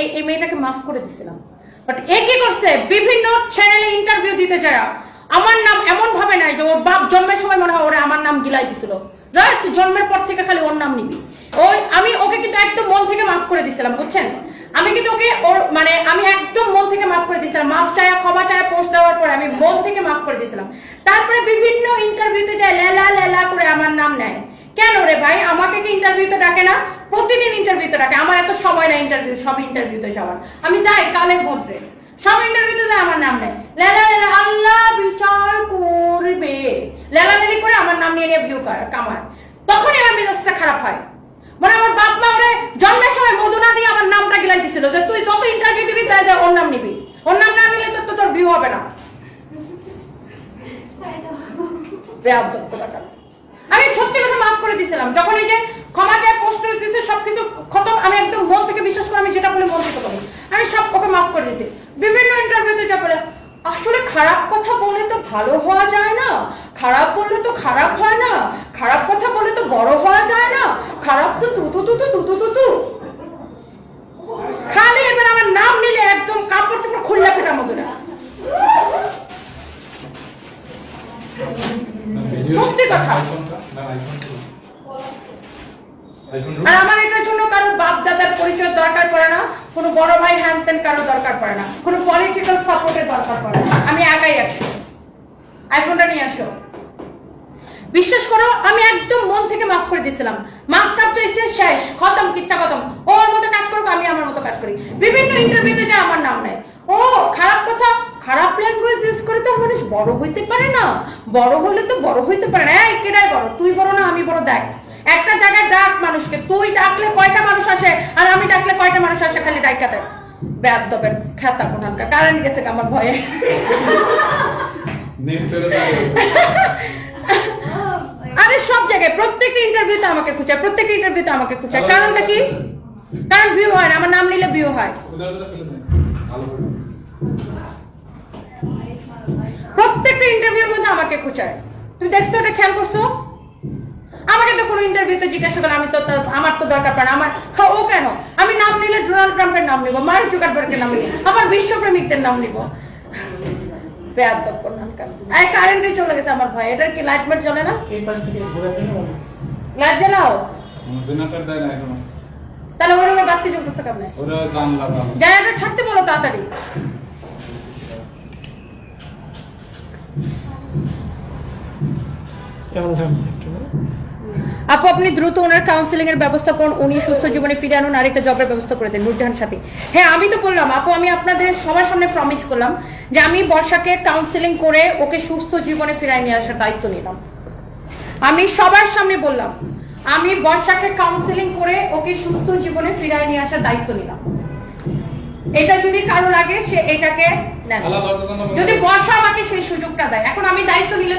এই মেয়েটাকে মাফ করে দিছিলাম। বাট এ কি করছে? বিভিন্ন চ্যানেলে ইন্টারভিউ দিতে যায়। আমার নাম এমন ভাবে নাই যে ওর বাপ জন্মের সময় মনে হয় ওরা আমার নাম গিলাই দিছিল। তুই জন্মের পর থেকে খালি ওর নাম নিবি। ওই, আমি ওকে কিন্তু একদম মন থেকে মাফ করে দিছিলাম, বুঝছেন? আমি কিন্তু ওকে ওর মানে আমি একদম মন থেকে মাফ করে দিছিলাম। মাফ চায়া, ক্ষমা চায়া পোস্ট দেওয়ার পরে আমি মন থেকে মাফ করে দিছিলাম। তারপরে বিভিন্ন ইন্টারভিউতে যায়, লেলা লেলা করে আমার নাম নেয়। কেন রে ভাই? আমাকে কি ইন্টারভিউতে ডাকে না? প্রতিদিন ইন্টারভিউতে ডাকে। আমার এত সময় না ইন্টারভিউ সব ইন্টারভিউতে যাওয়ার। আমি যাই কালে ভদ্রে। সব ইন্টারভিউতে যায় আমার নাম নেয় লেলা লেলা আল্লাহ বিচার করবে। লেলা লেলি করে আমার নাম নিয়ে নিয়ে ভিউ কামায়। তখনই আমার মেজাজটা খারাপ হয়। মানে আমার বাপ মা ওরে জন্মের সময় মধুনা দিয়ে আমার নামটা গিলাই দিছিল যে তুই যত ইন্টারভিউ দিবি তাই যা ওর নাম নিবি। ওর নাম না নিলে তোর তো তোর ভিউ হবে না। বেয়াদব কোথাকার। সত্যি কথা মাফ করে দিয়েছিলাম যখন এই যে ক্ষমা পোস্ট দিছে, সবকিছু খতম, আমি একদম মন থেকে বিশ্বাস করে আমি যেটা বলে মন থেকে বলি। আমি সব ওকে মাফ করে দিয়েছি বিভিন্ন ইন্টারভিউতে যা বলে, আসলে খারাপ কথা বলে তো ভালো হওয়া যায় না। খারাপ বললে তো খারাপ হয় না। খারাপ কথা বলে তো বড় হওয়া যায় না। খারাপ তো তুতু তুতু তুতু তু তু তু তু তু খালি এবার আমার নাম নিলে একদম কাপড় চোপড় খুললা ফেটার মতো না সত্যি কথা। আর আমার এটার জন্য কারও বাপ দাদার পরিচয় দরকার পড়ে না কোনো বড় ভাই হ্যান ত্যান কারও দরকার পড়ে না কোনো পলিটিক্যাল সাপোর্টের দরকার পড়ে না। আমি একাই একশো। আইফোনটা নিয়ে আসো। বিশ্বাস করো আমি একদম মন থেকে মাফ করে দিয়েছিলাম। মাফ কাজ চাইছে শেষ খতম কিচ্ছা খতম। ওর মতো কাজ করুক আমি আমার মতো কাজ করি। বিভিন্ন ইন্টারভিউতে যা আমার নাম নেয় ও খারাপ কথা খারাপ ল্যাঙ্গুয়েজ ইউজ করে তো মানুষ বড় হইতে পারে না। বড় হলে তো বড় হইতে পারে না। এই কেডাই বড়? তুই বড় না আমি বড় দেখ। একটা জায়গায় ডাক মানুষকে তুই ডাকলে কয়টা মানুষ আসে আর আমি ডাকলে কয়টা মানুষ আসে খালি ডাইকা দেয় ব্যাদ দবের খেতা কোনানকা কারেন্ট গেছে আমার ভয়ে। আরে সব জায়গায় প্রত্যেকটা ইন্টারভিউতে আমাকে খুঁজে প্রত্যেকটা ইন্টারভিউতে আমাকে খুঁজে। কারণটা কি? কারণ ভিউ হয় না আমার নাম নিলে ভিউ হয়। প্রত্যেকটা ইন্টারভিউর মধ্যে আমাকে খুঁচায়। তুমি দেখছ এটা খেয়াল করছ? আমাকে তো কোনো ইন্টারভিউতে জিজ্ঞাসা করে আমি তো আমার তো দরকার পড়ে আমার হ্যাঁ, ও কেন? আমি নাম নিলে ডোনাল্ড ট্রাম্পের নাম নিব মার্ক জুকারবার্গের নাম নিব আবার বিশ্বপ্রেমিকদের নাম নিব। কারেন্টে চলে গেছে আমার ভাই এটার কি লাইট মাইট না? লাইট জ্বালাও? জেনারেটর তাহলে ওর বাতি জ্বলতেছে কেমনে? ওরা জান লাগানো জায়গাটা ছাড়তে বলো তাড়াতাড়ি কেমন থাকছে একটু আপু আপনি দ্রুত ওনার কাউন্সিলিং এর ব্যবস্থা করুন উনি সুস্থ জীবনে ফিরে আনুন আরেকটা জবের ব্যবস্থা করে দেন নুরজাহান সাথী। হ্যাঁ আমি তো বললাম আপু আমি আপনাদের সবার সামনে প্রমিস করলাম যে আমি বর্ষাকে কাউন্সিলিং করে ওকে সুস্থ জীবনে ফিরায় নিয়ে আসার দায়িত্ব নিলাম। আমি সবার সামনে বললাম আমি বর্ষাকে কাউন্সিলিং করে ওকে সুস্থ জীবনে ফিরায় নিয়ে আসার দায়িত্ব নিলাম। এটা যদি কারও লাগে সে এটাকে নেন। যদি বর্ষা আমাকে সেই সুযোগটা দেয় এখন আমি দায়িত্ব নিলে